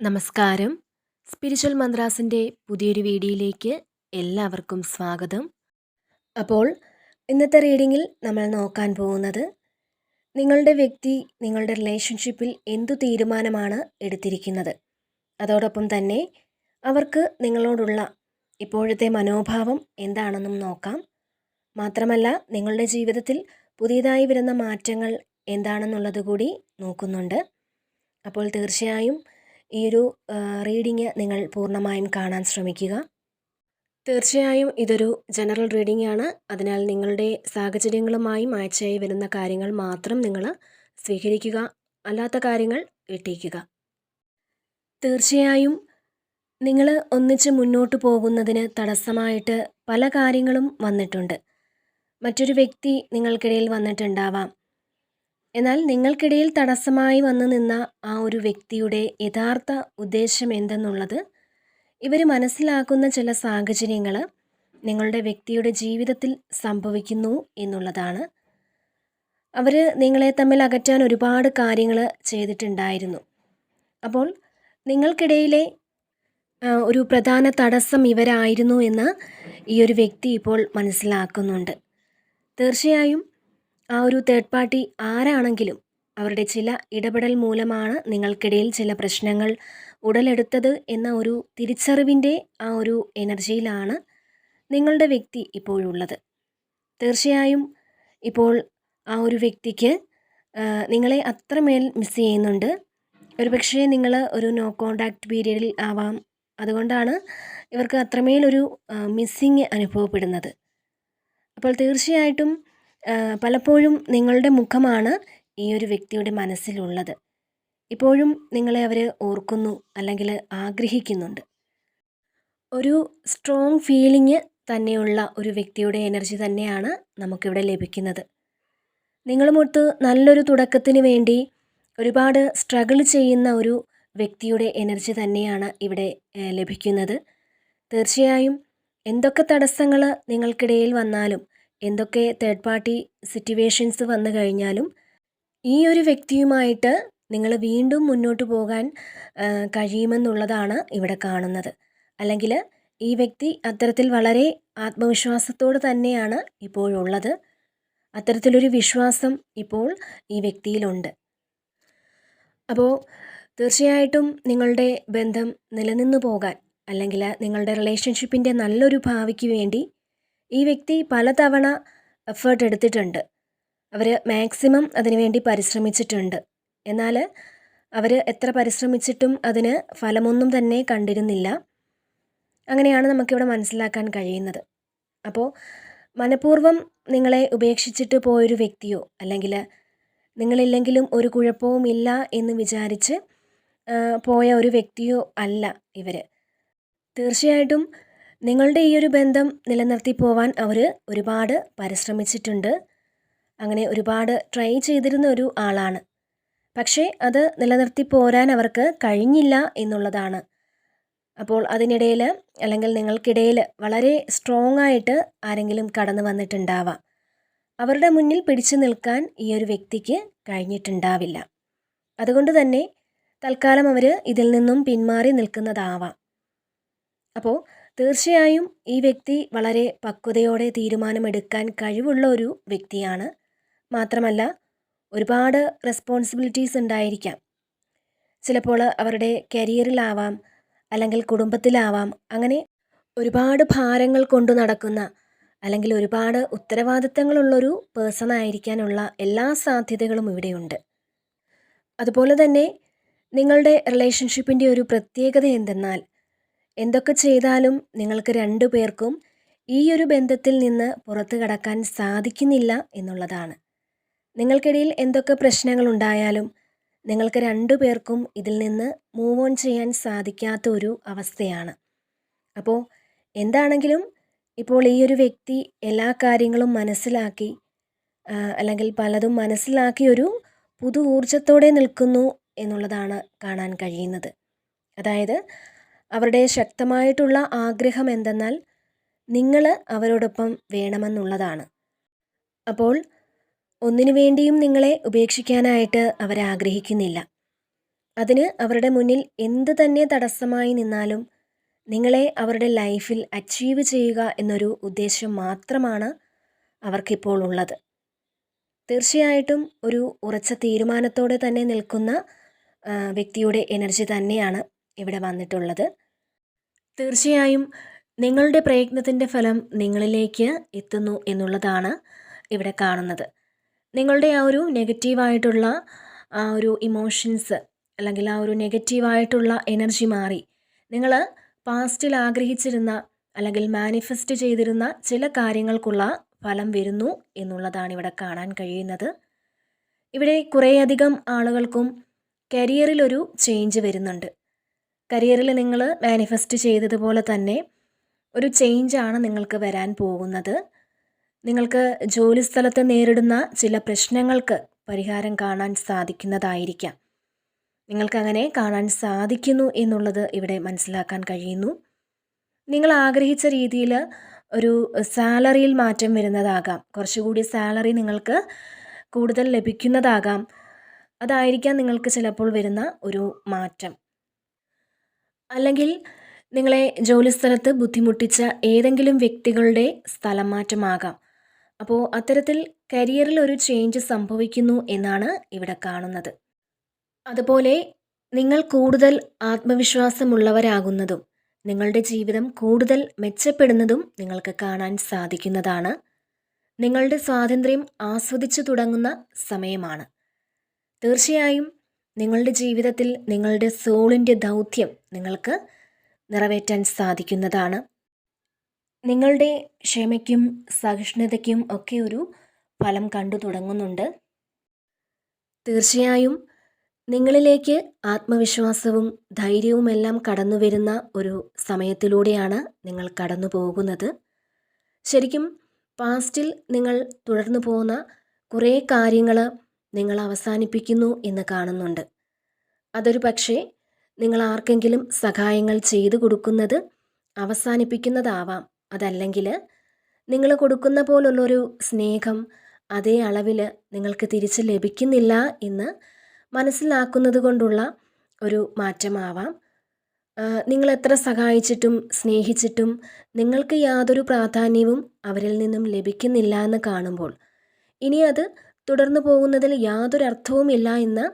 നമസ്കാരം. സ്പിരിച്വൽ മന്ത്രാസിന്റെ പുതിയൊരു വീഡിയോയിലേക്ക് എല്ലാവർക്കും സ്വാഗതം. അപ്പോൾ ഇന്നത്തെ റീഡിങ്ങിൽ നമ്മൾ നോക്കാൻ പോകുന്നത് നിങ്ങളുടെ വ്യക്തി നിങ്ങളുടെ റിലേഷൻഷിപ്പിൽ എന്തു തീരുമാനമാണ് എടുത്തിരിക്കുന്നത്? അതോടൊപ്പം തന്നെ അവർക്ക് നിങ്ങളോടുള്ള ഇപ്പോഴത്തെ മനോഭാവം എന്താണെന്നും നോക്കാം. മാത്രമല്ല നിങ്ങളുടെ ജീവിതത്തിൽ പുതിയതായി വരുന്ന മാറ്റങ്ങൾ എന്താണെന്നുള്ളത് കൂടി നോക്കുന്നുണ്ട്. അപ്പോൾ തീർച്ചയായും ഈ ഒരു റീഡിങ് നിങ്ങൾ പൂർണമായും കാണാൻ ശ്രമിക്കുക. തീർച്ചയായും ഇതൊരു ജനറൽ റീഡിംഗ് ആണ്. അതിനാൽ നിങ്ങളുടെ സാഹചര്യങ്ങളുമായി മാച്ചായി വരുന്ന കാര്യങ്ങൾ മാത്രം നിങ്ങൾ സ്വീകരിക്കുക. അല്ലാത്ത കാര്യങ്ങൾ വിട്ടേക്കുക തീർച്ചയായും നിങ്ങൾ ഒന്നിച്ച് മുന്നോട്ട് പോകുന്നതിന് തടസ്സമായിട്ട് പല കാര്യങ്ങളും വന്നിട്ടുണ്ട്. മറ്റൊരു വ്യക്തി നിങ്ങൾക്കിടയിൽ വന്നിട്ടുണ്ടാവാം. എന്നാൽ നിങ്ങൾക്കിടയിൽ തടസ്സമായി വന്നു നിന്ന ആ ഒരു വ്യക്തിയുടെ യഥാർത്ഥ ഉദ്ദേശം എന്തെന്നുള്ളത് ഇവർ മനസ്സിലാക്കുന്ന ചില സാഹചര്യങ്ങൾ നിങ്ങളുടെ വ്യക്തിയുടെ ജീവിതത്തിൽ സംഭവിക്കുന്നു എന്നുള്ളതാണ്. അവർ നിങ്ങളെ തമ്മിൽ അകറ്റാൻ ഒരുപാട് കാര്യങ്ങൾ ചെയ്തിട്ടുണ്ടായിരുന്നു. അപ്പോൾ നിങ്ങൾക്കിടയിലെ ഒരു പ്രധാന തടസ്സം ഇവരായിരുന്നു എന്ന് ഈ ഒരു വ്യക്തി ഇപ്പോൾ മനസ്സിലാക്കുന്നുണ്ട്. തീർച്ചയായും ആ ഒരു തേർഡ് പാർട്ടി ആരാണെങ്കിലും അവരുടെ ചില ഇടപെടൽ മൂലമാണ് നിങ്ങൾക്കിടയിൽ ചില പ്രശ്നങ്ങൾ ഉടലെടുത്തത് എന്ന ഒരു തിരിച്ചറിവിന്റെ ആ ഒരു എനർജിയിലാണ് നിങ്ങളുടെ വ്യക്തി ഇപ്പോഴുള്ളത്. തീർച്ചയായും ഇപ്പോൾ ആ ഒരു വ്യക്തിക്ക് നിങ്ങളെ അത്രമേൽ മിസ് ചെയ്യുന്നുണ്ട്. ഒരുപക്ഷേ നിങ്ങൾ ഒരു നോ കോണ്ടാക്ട് പീരീഡിൽ ആവാം. അതുകൊണ്ടാണ് ഇവർക്ക് അത്രമേലൊരു മിസ്സിങ് അനുഭവപ്പെടുന്നത്. അപ്പോൾ തീർച്ചയായിട്ടും പലപ്പോഴും നിങ്ങളുടെ മുഖമാണ് ഈ ഒരു വ്യക്തിയുടെ മനസ്സിലുള്ളത്. ഇപ്പോഴും നിങ്ങളെ അവർ ഓർക്കുന്നു അല്ലെങ്കിൽ ആഗ്രഹിക്കുന്നുണ്ട്. ഒരു സ്ട്രോങ് ഫീലിംഗ് തന്നെയുള്ള ഒരു വ്യക്തിയുടെ എനർജി തന്നെയാണ് നമുക്കിവിടെ ലഭിക്കുന്നത്. നിങ്ങളുമൊത്ത് നല്ലൊരു തുടക്കത്തിന് വേണ്ടി ഒരുപാട് സ്ട്രഗിൾ ചെയ്യുന്ന ഒരു വ്യക്തിയുടെ എനർജി തന്നെയാണ് ഇവിടെ ലഭിക്കുന്നത്. തീർച്ചയായും എന്തൊക്കെ തടസ്സങ്ങൾ നിങ്ങൾക്കിടയിൽ വന്നാലും എന്തൊക്കെ തേർഡ് പാർട്ടി സിറ്റുവേഷൻസ് വന്നു കഴിഞ്ഞാലും ഈ ഒരു വ്യക്തിയുമായിട്ട് നിങ്ങൾ വീണ്ടും മുന്നോട്ട് പോകാൻ കഴിയുമെന്നുള്ളതാണ് ഇവിടെ കാണുന്നത്. അല്ലെങ്കിൽ ഈ വ്യക്തി അത്തരത്തിൽ വളരെ ആത്മവിശ്വാസത്തോട് തന്നെയാണ് ഇപ്പോഴുള്ളത് അത്തരത്തിലൊരു വിശ്വാസം ഇപ്പോൾ ഈ വ്യക്തിയിലുണ്ട്. അപ്പോൾ തീർച്ചയായിട്ടും നിങ്ങളുടെ ബന്ധം നിലനിന്നു പോകാൻ അല്ലെങ്കിൽ നിങ്ങളുടെ റിലേഷൻഷിപ്പിന്റെ നല്ലൊരു ഭാവിക്ക് വേണ്ടി ഈ വ്യക്തി പലതവണ എഫേർട്ട് എടുത്തിട്ടുണ്ട്. അവർ മാക്സിമം അതിനുവേണ്ടി പരിശ്രമിച്ചിട്ടുണ്ട്. എന്നാൽ അവർ എത്ര പരിശ്രമിച്ചിട്ടും അതിന് ഫലമൊന്നും തന്നെ കണ്ടിരുന്നില്ല. അങ്ങനെയാണ് നമുക്കിവിടെ മനസ്സിലാക്കാൻ കഴിയുന്നത്. അപ്പോൾ മനഃപൂർവം നിങ്ങളെ ഉപേക്ഷിച്ചിട്ട് പോയൊരു വ്യക്തിയോ അല്ലെങ്കിൽ നിങ്ങളില്ലെങ്കിലും ഒരു കുഴപ്പവും ഇല്ല എന്ന് വിചാരിച്ച് പോയ ഒരു വ്യക്തിയോ അല്ല ഇവർ തീർച്ചയായിട്ടും നിങ്ങളുടെ ഈ ഒരു ബന്ധം നിലനിർത്തി പോവാൻ അവർ ഒരുപാട് പരിശ്രമിച്ചിട്ടുണ്ട്. അങ്ങനെ ഒരുപാട് ട്രൈ ചെയ്തിരുന്ന ഒരു ആളാണ്. പക്ഷേ അത് നിലനിർത്തി പോരാൻ അവർക്ക് കഴിഞ്ഞില്ല എന്നുള്ളതാണ്. അപ്പോൾ അതിനിടയിൽ അല്ലെങ്കിൽ നിങ്ങൾക്കിടയിൽ വളരെ സ്ട്രോങ് ആയിട്ട് ആരെങ്കിലും കടന്നു വന്നിട്ടുണ്ടാവാം. അവരുടെ മുന്നിൽ പിടിച്ചു നിൽക്കാൻ ഈ ഒരു വ്യക്തിക്ക് കഴിഞ്ഞിട്ടുണ്ടാവില്ല. അതുകൊണ്ട് തന്നെ തൽക്കാലം അവർ ഇതിൽ നിന്നും പിന്മാറി നിൽക്കുന്നതാവാം. അപ്പോൾ തീർച്ചയായും ഈ വ്യക്തി വളരെ പക്വതയോടെ തീരുമാനമെടുക്കാൻ കഴിവുള്ള ഒരു വ്യക്തിയാണ്. മാത്രമല്ല ഒരുപാട് റെസ്പോൺസിബിലിറ്റീസ് ഉണ്ടായിരിക്കാം. ചിലപ്പോൾ അവരുടെ കരിയറിലാവാം അല്ലെങ്കിൽ കുടുംബത്തിലാവാം അങ്ങനെ ഒരുപാട് ഭാരങ്ങൾ കൊണ്ടു നടക്കുന്ന അല്ലെങ്കിൽ ഒരുപാട് ഉത്തരവാദിത്തങ്ങളുള്ളൊരു പേഴ്സൺ ആയിരിക്കാനുള്ള എല്ലാ സാധ്യതകളും ഇവിടെയുണ്ട്. അതുപോലെ തന്നെ നിങ്ങളുടെ റിലേഷൻഷിപ്പിന്റെ ഒരു പ്രത്യേകത എന്തെന്നാൽ എന്തൊക്കെ ചെയ്താലും നിങ്ങൾക്ക് രണ്ടു പേർക്കും ഈ ഒരു ബന്ധത്തിൽ നിന്ന് പുറത്തു കടക്കാൻ സാധിക്കുന്നില്ല എന്നുള്ളതാണ്. നിങ്ങൾക്കിടയിൽ എന്തൊക്കെ പ്രശ്നങ്ങൾ ഉണ്ടായാലും നിങ്ങൾക്ക് രണ്ടു പേർക്കും ഇതിൽ നിന്ന് മൂവ് ഓൺ ചെയ്യാൻ സാധിക്കാത്ത ഒരു അവസ്ഥയാണ്. അപ്പോൾ എന്താണെങ്കിലും ഇപ്പോൾ ഈ ഒരു വ്യക്തി എല്ലാ കാര്യങ്ങളും മനസ്സിലാക്കി അല്ലെങ്കിൽ പലതും മനസ്സിലാക്കി ഒരു പുതു ഊർജത്തോടെ നിൽക്കുന്നു എന്നുള്ളതാണ് കാണാൻ കഴിയുന്നത്. അതായത് അവരുടെ ശക്തമായിട്ടുള്ള ആഗ്രഹം എന്തെന്നാൽ നിങ്ങൾ അവരോടൊപ്പം വേണമെന്നുള്ളതാണ്. അപ്പോൾ ഒന്നിനു വേണ്ടിയും നിങ്ങളെ ഉപേക്ഷിക്കാനായിട്ട് അവരാഗ്രഹിക്കുന്നില്ല അതിന് അവരുടെ മുന്നിൽ എന്ത് തന്നെ തടസ്സമായി നിന്നാലും നിങ്ങളെ അവരുടെ ലൈഫിൽ അച്ചീവ് ചെയ്യുക എന്നൊരു ഉദ്ദേശം മാത്രമാണ് അവർക്കിപ്പോൾ ഉള്ളത്. തീർച്ചയായിട്ടും ഒരു ഉറച്ച തീരുമാനത്തോടെ തന്നെ നിൽക്കുന്ന വ്യക്തിയുടെ എനർജി തന്നെയാണ് ഇവിടെ വന്നിട്ടുള്ളത്. തീർച്ചയായും നിങ്ങളുടെ പ്രയത്നത്തിന്റെ ഫലം നിങ്ങളിലേക്ക് എത്തുന്നു എന്നുള്ളതാണ് ഇവിടെ കാണുന്നത്. നിങ്ങളുടെ ആ ഒരു നെഗറ്റീവായിട്ടുള്ള ആ ഒരു ഇമോഷൻസ് അല്ലെങ്കിൽ ആ ഒരു നെഗറ്റീവായിട്ടുള്ള എനർജി മാറി. നിങ്ങൾ പാസ്റ്റിൽ ആഗ്രഹിച്ചിരുന്ന അല്ലെങ്കിൽ മാനിഫെസ്റ്റ് ചെയ്തിരുന്ന ചില കാര്യങ്ങൾക്കുള്ള ഫലം വരുന്നു എന്നുള്ളതാണ് ഇവിടെ കാണാൻ കഴിയുന്നത്. ഇവിടെ കുറേയധികം ആളുകൾക്കും കരിയറിലൊരു ചേഞ്ച് വരുന്നുണ്ട്. കരിയറിൽ നിങ്ങൾ മാനിഫെസ്റ്റ് ചെയ്തതുപോലെ തന്നെ ഒരു ചേഞ്ചാണ് നിങ്ങൾക്ക് വരാൻ പോകുന്നത്. നിങ്ങൾക്ക് ജോലിസ്ഥലത്ത് നേരിടുന്ന ചില പ്രശ്നങ്ങൾക്ക് പരിഹാരം കാണാൻ സാധിക്കുന്നതായിരിക്കാം. നിങ്ങൾക്കങ്ങനെ കാണാൻ സാധിക്കുന്നു എന്നുള്ളത് ഇവിടെ മനസ്സിലാക്കാൻ കഴിയുന്നു. നിങ്ങൾ ആഗ്രഹിച്ച രീതിയിൽ ഒരു സാലറിയിൽ മാറ്റം വരുന്നതാകാം. കുറച്ചുകൂടി സാലറി നിങ്ങൾക്ക് കൂടുതൽ ലഭിക്കുന്നതാകാം. അതായിരിക്കാം നിങ്ങൾക്ക് ചിലപ്പോൾ വരുന്ന ഒരു മാറ്റം. അല്ലെങ്കിൽ നിങ്ങളെ ജോലിസ്ഥലത്ത് ബുദ്ധിമുട്ടിച്ച ഏതെങ്കിലും വ്യക്തികളുടെ സ്ഥലം മാറ്റമാകാം അപ്പോൾ അത്തരത്തിൽ കരിയറിൽ ഒരു ചേഞ്ച് സംഭവിക്കുന്നു എന്നാണ് ഇവിടെ കാണുന്നത്. അതുപോലെ നിങ്ങൾ കൂടുതൽ ആത്മവിശ്വാസമുള്ളവരാകുന്നതും നിങ്ങളുടെ ജീവിതം കൂടുതൽ മെച്ചപ്പെടുന്നതും നിങ്ങൾക്ക് കാണാൻ സാധിക്കുന്നതാണ്. നിങ്ങളുടെ സ്വാതന്ത്ര്യം ആസ്വദിച്ചു തുടങ്ങുന്ന സമയമാണ്. തീർച്ചയായും നിങ്ങളുടെ ജീവിതത്തിൽ നിങ്ങളുടെ സോളിന്റെ ദൗത്യം നിങ്ങൾക്ക് നിറവേറ്റാൻ സാധിക്കുന്നതാണ്. നിങ്ങളുടെ ക്ഷമയ്ക്കും സഹിഷ്ണുതയ്ക്കും ഒക്കെ ഒരു ഫലം കണ്ടു തുടങ്ങുന്നുണ്ട്. തീർച്ചയായും നിങ്ങളിലേക്ക് ആത്മവിശ്വാസവും ധൈര്യവുമെല്ലാം കടന്നു വരുന്ന ഒരു സമയത്തിലൂടെയാണ് നിങ്ങൾ കടന്നു പോകുന്നത്. ശരിക്കും പാസ്റ്റിൽ നിങ്ങൾ തുടർന്നു പോകുന്ന കുറേ കാര്യങ്ങൾ നിങ്ങൾ അവസാനിപ്പിക്കുന്നു എന്ന് കാണുന്നുണ്ട്. അതൊരു പക്ഷേ നിങ്ങൾ ആർക്കെങ്കിലും സഹായങ്ങൾ ചെയ്തു കൊടുക്കുന്നത് അവസാനിപ്പിക്കുന്നതാവാം. അതല്ലെങ്കിൽ നിങ്ങൾ കൊടുക്കുന്ന പോലുള്ളൊരു സ്നേഹം അതേ അളവിൽ നിങ്ങൾക്ക് തിരിച്ച് ലഭിക്കുന്നില്ല എന്ന് മനസ്സിലാക്കുന്നത് കൊണ്ടുള്ള ഒരു മാറ്റമാവാം. നിങ്ങൾ എത്ര സഹായിച്ചിട്ടും സ്നേഹിച്ചിട്ടും നിങ്ങൾക്ക് യാതൊരു പ്രാധാന്യവും അവരിൽ നിന്നും ലഭിക്കുന്നില്ല എന്ന് കാണുമ്പോൾ ഇനി അത് തുടർന്നു പോകുന്നതിൽ യാതൊരു അർത്ഥവുമില്ല എന്ന്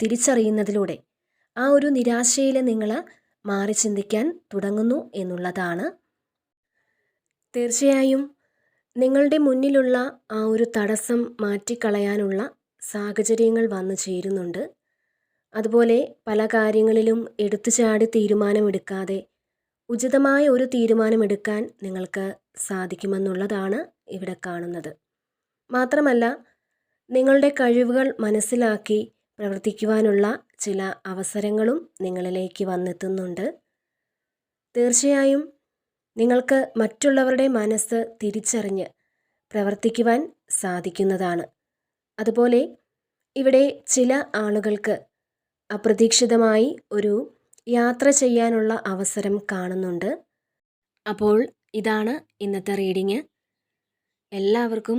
തിരിച്ചറിയുന്നതിലൂടെ ആ ഒരു നിരാശയിൽ നിങ്ങൾ മാറി ചിന്തിക്കാൻ തുടങ്ങുന്നു എന്നുള്ളതാണ്. തീർച്ചയായും നിങ്ങളുടെ മുന്നിലുള്ള ആ ഒരു തടസ്സം മാറ്റിക്കളയാനുള്ള സാഹചര്യങ്ങൾ വന്നു ചേരുന്നുണ്ട്. അതുപോലെ പല കാര്യങ്ങളിലും എടുത്തു ചാടി തീരുമാനമെടുക്കാതെ ഉചിതമായ ഒരു തീരുമാനമെടുക്കാൻ നിങ്ങൾക്ക് സാധിക്കുമെന്നുള്ളതാണ് ഇവിടെ കാണുന്നത്. മാത്രമല്ല നിങ്ങളുടെ കഴിവുകൾ മനസ്സിലാക്കി പ്രവർത്തിക്കുവാനുള്ള ചില അവസരങ്ങളും നിങ്ങളിലേക്ക് വന്നെത്തുന്നുണ്ട്. തീർച്ചയായും നിങ്ങൾക്ക് മറ്റുള്ളവരുടെ മനസ്സ് തിരിച്ചറിഞ്ഞ് പ്രവർത്തിക്കുവാൻ സാധിക്കുന്നതാണ്. അതുപോലെ ഇവിടെ ചില ആളുകൾക്ക് അപ്രതീക്ഷിതമായി ഒരു യാത്ര ചെയ്യാനുള്ള അവസരം കാണുന്നുണ്ട്. അപ്പോൾ ഇതാണ് ഇന്നത്തെ റീഡിങ്. എല്ലാവർക്കും